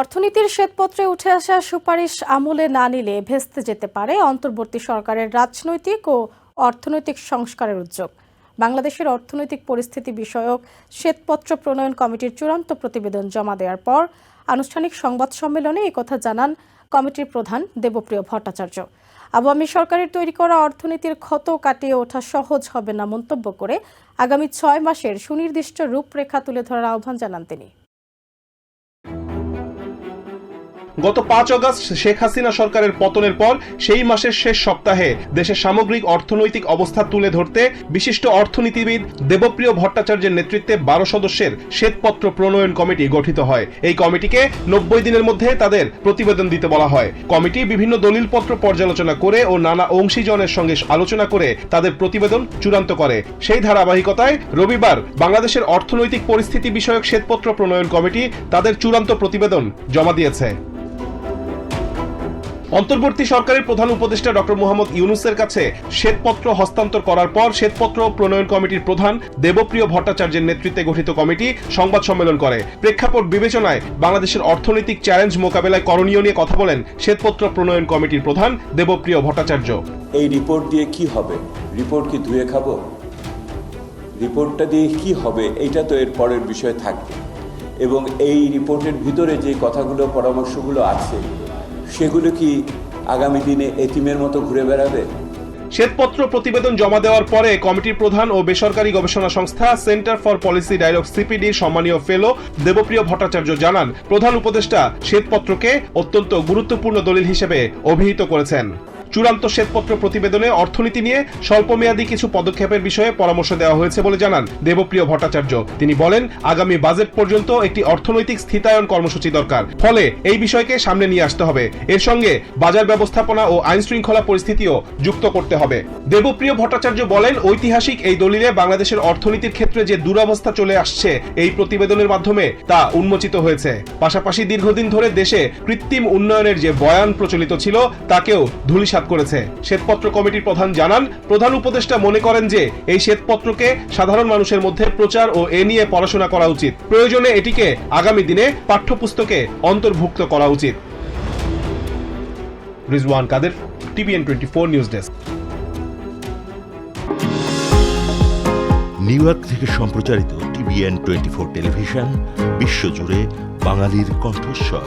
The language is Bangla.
অর্থনীতির শ্বেতপত্রে উঠে আসা সুপারিশ আমলে না নিলে ভেস্তে যেতে পারে অন্তর্বর্তী সরকারের রাজনৈতিক ও অর্থনৈতিক সংস্কারের উদ্যোগ। বাংলাদেশের অর্থনৈতিক পরিস্থিতি বিষয়ক শ্বেতপত্র প্রণয়ন কমিটির চূড়ান্ত প্রতিবেদন জমা দেওয়ার পর আনুষ্ঠানিক সংবাদ সম্মেলনে একথা জানান কমিটির প্রধান দেবপ্রিয় ভট্টাচার্য। আওয়ামী সরকারের তৈরি করা অর্থনীতির ক্ষত কাটিয়ে ওঠা সহজ হবে না মন্তব্য করে আগামী ছয় মাসের সুনির্দিষ্ট রূপরেখা তুলে ধরার আহ্বান জানান তিনি। গত পাঁচ অগস্ট শেখ হাসিনা সরকারের পতনের পর সেই মাসের শেষ সপ্তাহে দেশের সামগ্রিক অর্থনৈতিক অবস্থা তুলে ধরতে বিশিষ্ট অর্থনীতিবিদ দেবপ্রিয় ভট্টাচার্যের নেতৃত্বে বারো সদস্যের শ্বেতপত্র প্রণয়ন কমিটি গঠিত হয়। এই কমিটিকে নব্বই দিনের মধ্যে তাদের প্রতিবেদন দিতে বলা হয়। কমিটি বিভিন্ন দলিলপত্র পর্যালোচনা করে ও নানা অংশীজনের সঙ্গে আলোচনা করে তাদের প্রতিবেদন চূড়ান্ত করে। সেই ধারাবাহিকতায় রবিবার বাংলাদেশের অর্থনৈতিক পরিস্থিতি বিষয়ক শ্বেতপত্র প্রণয়ন কমিটি তাদের চূড়ান্ত প্রতিবেদন জমা দিয়েছে। অন্তর্বর্তী সরকারের প্রধান উপদেষ্টা ডক্টর মোহাম্মদ ইউনুসের কাছে শ্বেতপত্র হস্তান্তর করার পর শ্বেতপত্র প্রণয়ন কমিটির প্রধান দেবপ্রিয় ভট্টাচার্যের নেতৃত্বে গঠিত কমিটি সংবাদ সম্মেলন করে। প্রেক্ষাপট বিবেচনায় বাংলাদেশের অর্থনৈতিক চ্যালেঞ্জ মোকাবেলায় করণীয় নিয়ে কথা বলেন শ্বেতপত্র প্রণয়ন কমিটির প্রধান দেবপ্রিয় ভট্টাচার্য। এই রিপোর্ট দিয়ে কি হবে? রিপোর্ট কি ধুয়ে খাব? রিপোর্টটা দিয়ে কি হবে? এটা তো এর পরের বিষয় থাকবে। এবং এই রিপোর্টের ভিতরে যে কথাগুলো, পরামর্শগুলো আছে সেগুলো কি আগামী দিনে এতিমের মতো ঘুরে বেড়াবে? শ্বেতপত্র প্রতিবেদন জমা দেওয়ার পরে কমিটির প্রধান ও বেসরকারি গবেষণা সংস্থা Centre for Policy Dialogue CPD সম্মানীয় ফেলো দেবপ্রিয় ভট্টাচার্য জানান, প্রধান উপদেষ্টা শ্বেতপত্রকে অত্যন্ত গুরুত্বপূর্ণ দলিল হিসেবে অভিহিত করেছেন। চূড়ান্ত শ্বেতপত্র প্রতিবেদনে অর্থনীতি নিয়ে স্বল্পমেয়াদী কিছু পদক্ষেপের বিষয়ে পরামর্শ দেওয়া হয়েছে বলে জানান দেবপ্রিয় ভট্টাচার্য। তিনি বলেন, আগামী বাজেট পর্যন্ত একটি অর্থনৈতিক স্থিতায়ন কর্মসূচি দরকার। ফলে এই বিষয়কে সামনে নিয়ে আসতে হবে। এর সঙ্গে বাজার ব্যবস্থাপনা ও আইন শৃঙ্খলা পরিস্থিতিও যুক্ত করতে হবে। দেবপ্রিয় ভট্টাচার্য বলেন, ঐতিহাসিক এই দলিলে বাংলাদেশের অর্থনীতির ক্ষেত্রে যে দুরবস্থা চলে আসছে এই প্রতিবেদনের মাধ্যমে তা উন্মোচিত হয়েছে। পাশাপাশি দীর্ঘদিন ধরে দেশে কৃত্রিম উন্নয়নের যে বয়ান প্রচলিত ছিল, তাকেও ধূলিসাৎ করেছে। শ্বেতপত্র কমিটির প্রধান জানান, প্রধান উপদেষ্টা মনে করেন যে এই শ্বেতপত্রকে সাধারণ মানুষের মধ্যে প্রচার ও এ নিয়ে পড়াশোনা করা উচিত। প্রয়োজনে এটিকে আগামী দিনে পাঠ্যপুস্তকে অন্তর্ভুক্ত করা উচিত। Rizwan Kader, TVN twenty four news desk. New York থেকে সম্প্রচারিত টিভিএন টোয়েন্টি ফোর টেলিভিশন, বিশ্বজুড়ে বাঙালির কণ্ঠস্বর।